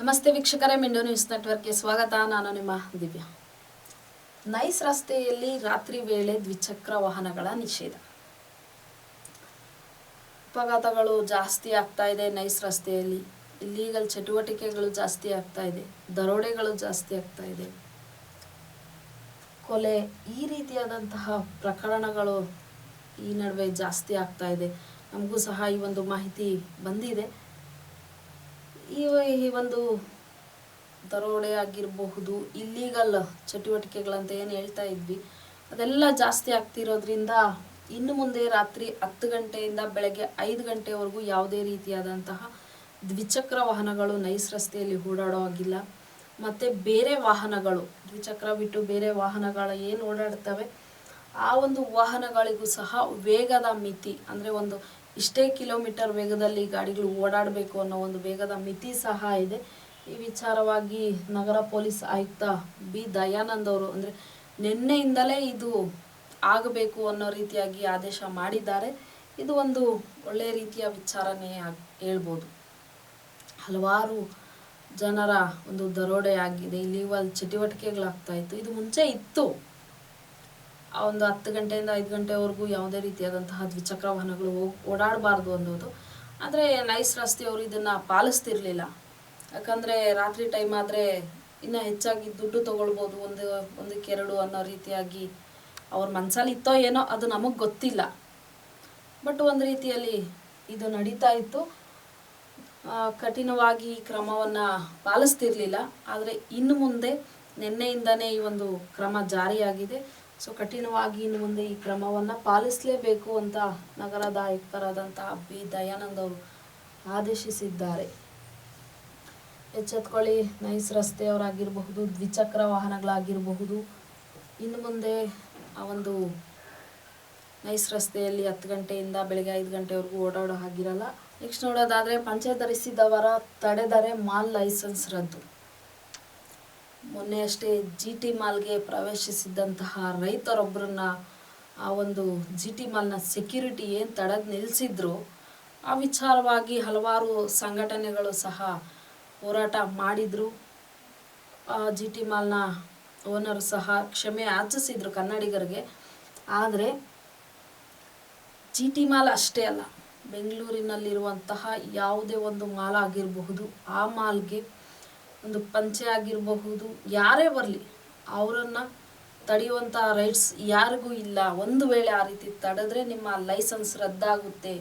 ನಮಸ್ತೆ ವೀಕ್ಷಕರೇ ಮಿಂಡೋ ನ್ಯೂಸ್ ನೆಟ್ವರ್ಕ್ಗೆ ಸ್ವಾಗತ. ನಾನು ನಿಮ್ಮ ದಿವ್ಯಾ. ನೈಸ್ ರಸ್ತೆಯಲ್ಲಿ ರಾತ್ರಿ ವೇಳೆ ದ್ವಿಚಕ್ರ ವಾಹನಗಳ ನಿಷೇಧ. ಅಪಘಾತಗಳು ಜಾಸ್ತಿ ಆಗ್ತಾ ಇದೆ ನೈಸ್ ರಸ್ತೆಯಲ್ಲಿ. ಇಲ್ಲೀಗಲ್ ಚಟುವಟಿಕೆಗಳು ಜಾಸ್ತಿ ಆಗ್ತಾ ಇದೆ. ದರೋಡೆಗಳು ಜಾಸ್ತಿ ಆಗ್ತಾ ಇದೆ. ಕೊಲೆ ಈ ರೀತಿಯಾದಂತಹ ಪ್ರಕರಣಗಳು ಈ ನಡುವೆ ಜಾಸ್ತಿ ಆಗ್ತಾ ಇದೆ. ನಮಗೂ ಸಹ ಈ ಒಂದು ಮಾಹಿತಿ ಬಂದಿದೆ. ಈ ಒಂದು ದರೋಡೆ ಆಗಿರಬಹುದು ಇಲ್ಲೀಗಲ್ ಚಟುವಟಿಕೆಗಳಂತ ಏನು ಹೇಳ್ತಾ ಇದ್ವಿ, ಅದೆಲ್ಲ ಜಾಸ್ತಿ ಆಗ್ತಿರೋದ್ರಿಂದ ಇನ್ನು ಮುಂದೆ ರಾತ್ರಿ ಹತ್ತು ಗಂಟೆಯಿಂದ ಬೆಳಗ್ಗೆ ಐದು ಗಂಟೆವರೆಗೂ ಯಾವುದೇ ರೀತಿಯಾದಂತಹ ದ್ವಿಚಕ್ರ ವಾಹನಗಳು ನೈಸ್ ರಸ್ತೆಯಲ್ಲಿ ಓಡಾಡೋ ಹಾಗಿಲ್ಲ. ಮತ್ತು ಬೇರೆ ವಾಹನಗಳು, ದ್ವಿಚಕ್ರ ಬಿಟ್ಟು ಬೇರೆ ವಾಹನಗಳು ಏನು ಓಡಾಡ್ತವೆ ಆ ಒಂದು ವಾಹನಗಳಿಗೂ ಸಹ ವೇಗದ ಮಿತಿ, ಅಂದರೆ ಒಂದು ಇಷ್ಟೇ ಕಿಲೋಮೀಟರ್ ವೇಗದಲ್ಲಿ ಗಾಡಿಗಳು ಓಡಾಡಬೇಕು ಅನ್ನೋ ಒಂದು ವೇಗದ ಮಿತಿ ಸಹ ಇದೆ. ಈ ವಿಚಾರವಾಗಿ ನಗರ ಪೊಲೀಸ್ ಆಯುಕ್ತ ಬಿ. ದಯಾನಂದ್ ಅವರು, ಅಂದರೆ ನಿನ್ನೆಯಿಂದಲೇ ಇದು ಆಗಬೇಕು ಅನ್ನೋ ರೀತಿಯಾಗಿ ಆದೇಶ ಮಾಡಿದ್ದಾರೆ. ಇದು ಒಂದು ಒಳ್ಳೆಯ ರೀತಿಯ ವಿಚಾರನೇ ಹೇಳ್ಬೋದು. ಹಲವಾರು ಜನರ ಒಂದು ದರೋಡೆ ಆಗಿದೆ. ಇಲ್ಲಿವಲ್ ಚಟುವಟಿಕೆಗಳಾಗ್ತಾ ಇತ್ತು. ಇದು ಮುಂಚೆ ಇತ್ತು. ಒಂದು ಹತ್ತು ಗಂಟೆಯಿಂದ ಐದು ಗಂಟೆವರೆಗೂ ಯಾವುದೇ ರೀತಿಯಾದಂತಹ ದ್ವಿಚಕ್ರ ವಾಹನಗಳು ಹೋಗಿ ಓಡಾಡಬಾರ್ದು ಅನ್ನೋದು. ಆದರೆ ನೈಸ್ ರಸ್ತೆಯವರು ಇದನ್ನು ಪಾಲಿಸ್ತಿರ್ಲಿಲ್ಲ. ಯಾಕಂದರೆ ರಾತ್ರಿ ಟೈಮ್ ಆದರೆ ಇನ್ನು ಹೆಚ್ಚಾಗಿ ದುಡ್ಡು ತಗೊಳ್ಬೋದು ಒಂದು, ಒಂದಕ್ಕೆ ಎರಡು ಅನ್ನೋ ರೀತಿಯಾಗಿ ಅವ್ರ ಮನಸ್ಸಲ್ಲಿ ಇತ್ತೋ ಏನೋ ಅದು ನಮಗೆ ಗೊತ್ತಿಲ್ಲ. ಬಟ್ ಒಂದು ರೀತಿಯಲ್ಲಿ ಇದು ನಡೀತಾ ಇತ್ತು. ಕಠಿಣವಾಗಿ ಕ್ರಮವನ್ನು ಪಾಲಿಸ್ತಿರ್ಲಿಲ್ಲ. ಆದರೆ ಇನ್ನು ಮುಂದೆ ನಿನ್ನೆಯಿಂದನೇ ಈ ಒಂದು ಕ್ರಮ ಜಾರಿಯಾಗಿದೆ. ಸೊ ಕಠಿಣವಾಗಿ ಇನ್ನು ಮುಂದೆ ಈ ಕ್ರಮವನ್ನು ಪಾಲಿಸಲೇಬೇಕು ಅಂತ ನಗರದ ಆಯುಕ್ತರಾದಂತಹ ಬಿ ದಯಾನಂದ್ ಅವರು ಆದೇಶಿಸಿದ್ದಾರೆ. ಎಚ್ಚೆತ್ಕೊಳ್ಳಿ, ನೈಸ್ ರಸ್ತೆಯವರಾಗಿರಬಹುದು, ದ್ವಿಚಕ್ರ ವಾಹನಗಳಾಗಿರಬಹುದು. ಇನ್ನು ಮುಂದೆ ಆ ಒಂದು ನೈಸ್ ರಸ್ತೆಯಲ್ಲಿ ಹತ್ತು ಗಂಟೆಯಿಂದ ಬೆಳಗ್ಗೆ ಐದು ಗಂಟೆವರೆಗೂ ಓಡಾಡೋ ಹಾಗಿರಲ್ಲ. ನೆಕ್ಸ್ಟ್ ನೋಡೋದಾದರೆ ಪಂಚೆ ಧರಿಸಿದವರ ತಡೆದರೆ ಮಾಲ್ ಲೈಸೆನ್ಸ್ ರದ್ದು. ಮೊನ್ನೆ ಅಷ್ಟೇ ಜಿ ಟಿ ಮಾಲ್ಗೆ ಪ್ರವೇಶಿಸಿದ್ದಂತಹ ರೈತರೊಬ್ಬರನ್ನ ಆ ಒಂದು ಜಿ ಟಿ ಮಾಲ್ನ ಸೆಕ್ಯೂರಿಟಿ ಏನು ತಡೆದು ನಿಲ್ಲಿಸಿದ್ರು ಆ ವಿಚಾರವಾಗಿ ಹಲವಾರು ಸಂಘಟನೆಗಳು ಸಹ ಹೋರಾಟ ಮಾಡಿದರು. ಜಿ ಟಿ ಮಾಲ್ನ ಓನರ್ ಸಹ ಕ್ಷಮೆ ಆಚಿಸಿದ್ರು ಕನ್ನಡಿಗರಿಗೆ. ಆದರೆ ಜಿ ಟಿ ಮಾಲ್ ಅಷ್ಟೇ ಅಲ್ಲ, ಬೆಂಗಳೂರಿನಲ್ಲಿರುವಂತಹ ಯಾವುದೇ ಒಂದು ಮಾಲ್ ಆಗಿರಬಹುದು, ಆ ಮಾಲ್ಗೆ ಒಂದು ಪಂಚೆ ಆಗಿರಬಹುದು, ಯಾರೇ ಬರಲಿ, ಅವರನ್ನು ತಡೆಯುವಂಥ ರೈಟ್ಸ್ ಯಾರಿಗೂ ಇಲ್ಲ. ಒಂದು ವೇಳೆ ಆ ರೀತಿ ತಡೆದ್ರೆ ನಿಮ್ಮ ಲೈಸೆನ್ಸ್ ರದ್ದಾಗುತ್ತೆ.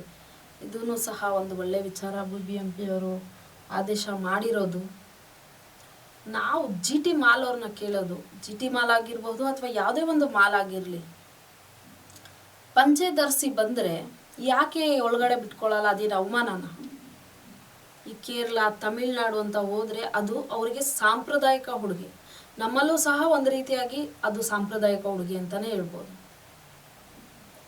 ಇದೂ ಸಹ ಒಂದು ಒಳ್ಳೆ ವಿಚಾರ ಬಿ ಬಿ ಎಂ ಪಿ ಅವರು ಆದೇಶ ಮಾಡಿರೋದು. ನಾವು ಜಿ ಟಿ ಮಾಲ್ ಅವ್ರನ್ನ ಕೇಳೋದು. ಜಿ ಟಿ ಮಾಲ್ ಆಗಿರ್ಬೋದು ಅಥವಾ ಯಾವುದೇ ಒಂದು ಮಾಲ್ ಆಗಿರಲಿ. ಪಂಚೆ ಧರಿಸಿ ಬಂದರೆ ಯಾಕೆ ಒಳಗಡೆ ಬಿಟ್ಕೊಳ್ಳಲ್ಲ ಅದೇನು ಅವಮಾನನ? ಈ ಕೇರಳ, ತಮಿಳ್ನಾಡು ಅಂತ ಹೋದರೆ ಅದು ಅವರಿಗೆ ಸಾಂಪ್ರದಾಯಿಕ ಉಡುಗೆ. ನಮ್ಮಲ್ಲೂ ಸಹ ಒಂದು ರೀತಿಯಾಗಿ ಅದು ಸಾಂಪ್ರದಾಯಿಕ ಉಡುಗೆ ಅಂತಲೇ ಹೇಳ್ಬೋದು.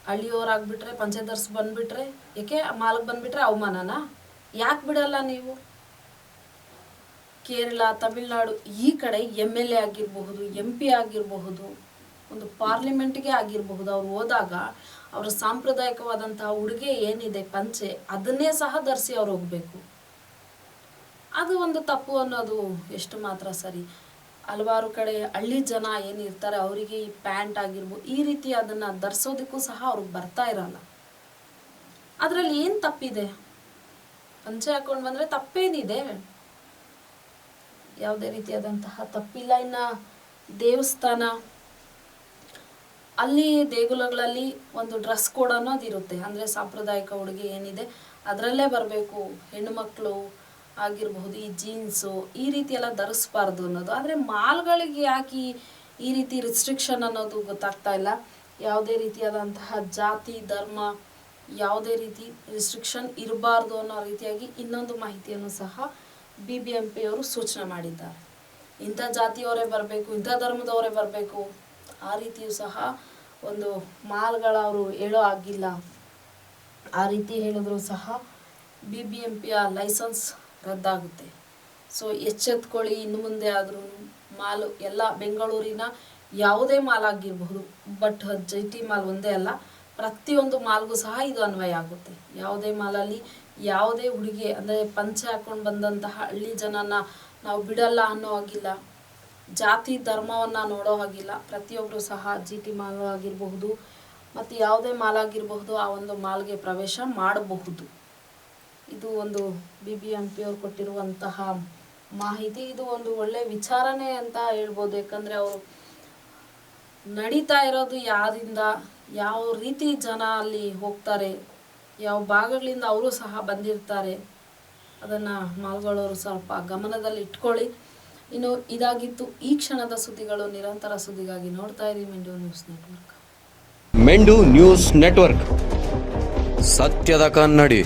ಹಳ್ಳಿಯವರಾಗ್ಬಿಟ್ರೆ ಪಂಚೆ ಬಂದುಬಿಟ್ರೆ ಬಂದ್ಬಿಟ್ರೆ ಏಕೆ ಮಾಲಕ್ ಬಂದ್ಬಿಟ್ರೆ ಅವಮಾನನ? ಯಾಕೆ ಬಿಡಲ್ಲ ನೀವು? ಕೇರಳ, ತಮಿಳ್ನಾಡು ಈ ಕಡೆ ಎಂ ಎಲ್ ಎ ಆಗಿರಬಹುದು, ಎಂ ಪಿ ಆಗಿರಬಹುದು, ಒಂದು ಪಾರ್ಲಿಮೆಂಟ್ಗೆ ಆಗಿರಬಹುದು, ಅವ್ರು ಹೋದಾಗ ಅವರ ಸಾಂಪ್ರದಾಯಿಕವಾದಂತಹ ಉಡುಗೆ ಏನಿದೆ, ಪಂಚೆ, ಅದನ್ನೇ ಸಹ ಧರಿಸಿ ಅವ್ರು ಹೋಗಬೇಕು. ಅದು ಒಂದು ತಪ್ಪು ಅನ್ನೋದು ಎಷ್ಟು ಮಾತ್ರ ಸರಿ. ಹಲವಾರು ಕಡೆ ಹಳ್ಳಿ ಜನ ಏನಿರ್ತಾರೆ ಅವರಿಗೆ ಈ ಪ್ಯಾಂಟ್ ಆಗಿರ್ಬೋದು ಈ ರೀತಿ ಅದನ್ನು ಧರಿಸೋದಕ್ಕೂ ಸಹ ಅವ್ರಿಗೆ ಬರ್ತಾ ಇರಲ್ಲ. ಅದರಲ್ಲಿ ಏನು ತಪ್ಪಿದೆ? ಪಂಚೆ ಹಾಕೊಂಡು ಬಂದರೆ ತಪ್ಪೇನಿದೆ? ಯಾವುದೇ ರೀತಿಯಾದಂತಹ ತಪ್ಪಿಲ್ಲ. ಇನ್ನು ದೇವಸ್ಥಾನ, ಅಲ್ಲಿ ದೇಗುಲಗಳಲ್ಲಿ ಒಂದು ಡ್ರೆಸ್ ಕೋಡ್ ಅನ್ನೋದು ಇರುತ್ತೆ ಅಂದರೆ ಸಾಂಪ್ರದಾಯಿಕ ಉಡುಗೆ ಏನಿದೆ, ಅದರಲ್ಲೇ ಬರಬೇಕು. ಹೆಣ್ಣು ಮಕ್ಕಳು ಆಗಿರಬಹುದು, ಈ ಜೀನ್ಸು ಈ ರೀತಿ ಎಲ್ಲ ಧರಿಸ್ಬಾರ್ದು ಅನ್ನೋದು. ಆದರೆ ಮಾಲ್ಗಳಿಗೆ ಯಾಕೆ ಈ- ರೀತಿ ರಿಸ್ಟ್ರಿಕ್ಷನ್ ಅನ್ನೋದು ಗೊತ್ತಾಗ್ತಾ ಇಲ್ಲ. ಯಾವುದೇ ರೀತಿಯಾದಂತಹ ಜಾತಿ, ಧರ್ಮ, ಯಾವುದೇ ರೀತಿ ರಿಸ್ಟ್ರಿಕ್ಷನ್ ಇರಬಾರ್ದು ಅನ್ನೋ ರೀತಿಯಾಗಿ ಇನ್ನೊಂದು ಮಾಹಿತಿಯನ್ನು ಸಹ ಬಿ ಬಿ ಎಂ ಪಿಯವರು ಸೂಚನೆ ಮಾಡಿದ್ದಾರೆ. ಇಂಥ ಜಾತಿಯವರೇ ಬರಬೇಕು, ಇಂಥ ಧರ್ಮದವರೇ ಬರಬೇಕು, ಆ ರೀತಿಯೂ ಸಹ ಒಂದು ಮಾಲ್ಗಳವರು ಹೇಳೋ ಆಗಿಲ್ಲ ಆ ರೀತಿ ಹೇಳಿದ್ರು ಸಹ ಬಿ ಬಿ ಎಂ ಪಿಯ ಲೈಸೆನ್ಸ್ ರದ್ದಾಗುತ್ತೆ. ಸೊ ಎಚ್ಚೆತ್ಕೊಳ್ಳಿ, ಇನ್ನು ಮುಂದೆ ಆದರೂ ಮಾಲು, ಎಲ್ಲ ಬೆಂಗಳೂರಿನ ಯಾವುದೇ ಮಾಲ್ ಆಗಿರಬಹುದು ಬಟ್ ಜೈ ಟಿ ಮಾಲ್ ಒಂದೇ ಅಲ್ಲ, ಪ್ರತಿಯೊಂದು ಮಾಲ್ಗೂ ಸಹ ಇದು ಅನ್ವಯ ಆಗುತ್ತೆ. ಯಾವುದೇ ಮಾಲಲ್ಲಿ ಯಾವುದೇ ಹುಡುಗಿ, ಅಂದರೆ ಪಂಚೆ ಹಾಕೊಂಡು ಬಂದಂತಹ ಹಳ್ಳಿ ಜನನ ನಾವು ಬಿಡಲ್ಲ ಅನ್ನೋ ಹಾಗಿಲ್ಲ, ಜಾತಿ ಧರ್ಮವನ್ನು ನೋಡೋ ಹಾಗಿಲ್ಲ ಪ್ರತಿಯೊಬ್ಬರು ಸಹ ಜಿ ಟಿ ಮಾಲ್ ಆಗಿರಬಹುದು, ಮತ್ತು ಯಾವುದೇ ಮಾಲ್ ಆಗಿರಬಹುದು ಆ ಒಂದು ಮಾಲ್ಗೆ ಪ್ರವೇಶ ಮಾಡಬಹುದು. ಇದು ಒಂದು ಬಿ ಬಿ ಎಂ ಪಿ ಅವ್ರು ಕೊಟ್ಟಿರುವಂತಹ ಮಾಹಿತಿ. ಇದು ಒಂದು ಒಳ್ಳೆ ವಿಚಾರನೆ ಅಂತ ಹೇಳ್ಬೋದು. ಯಾಕಂದರೆ ಅವರು ನಡೀತಾ ಇರೋದು ಯಾರಿಂದ ಯಾವ ರೀತಿ ಜನ ಅಲ್ಲಿ ಹೋಗ್ತಾರೆ, ಯಾವ ಭಾಗಗಳಿಂದ ಅವರು ಸಹ ಬಂದಿರ್ತಾರೆ, ಅದನ್ನು ಮಾಲ್ಗೊಳ್ಳೋರು ಸ್ವಲ್ಪ ಗಮನದಲ್ಲಿ ಇಟ್ಕೊಳ್ಳಿ. ಇನ್ನು ಇದಾಗಿತ್ತು ಈ ಕ್ಷಣದ ಸುದ್ದಿಗಳು. ನಿರಂತರ ಸುದ್ದಿಗಾಗಿ ನೋಡ್ತಾ ಇದ್ದೀವಿ ಮೆಂಡು ನ್ಯೂಸ್ ನೆಟ್ವರ್ಕ್. ಮೆಂಡು news network. ಸತ್ಯದ ಕನ್ನಡಿ.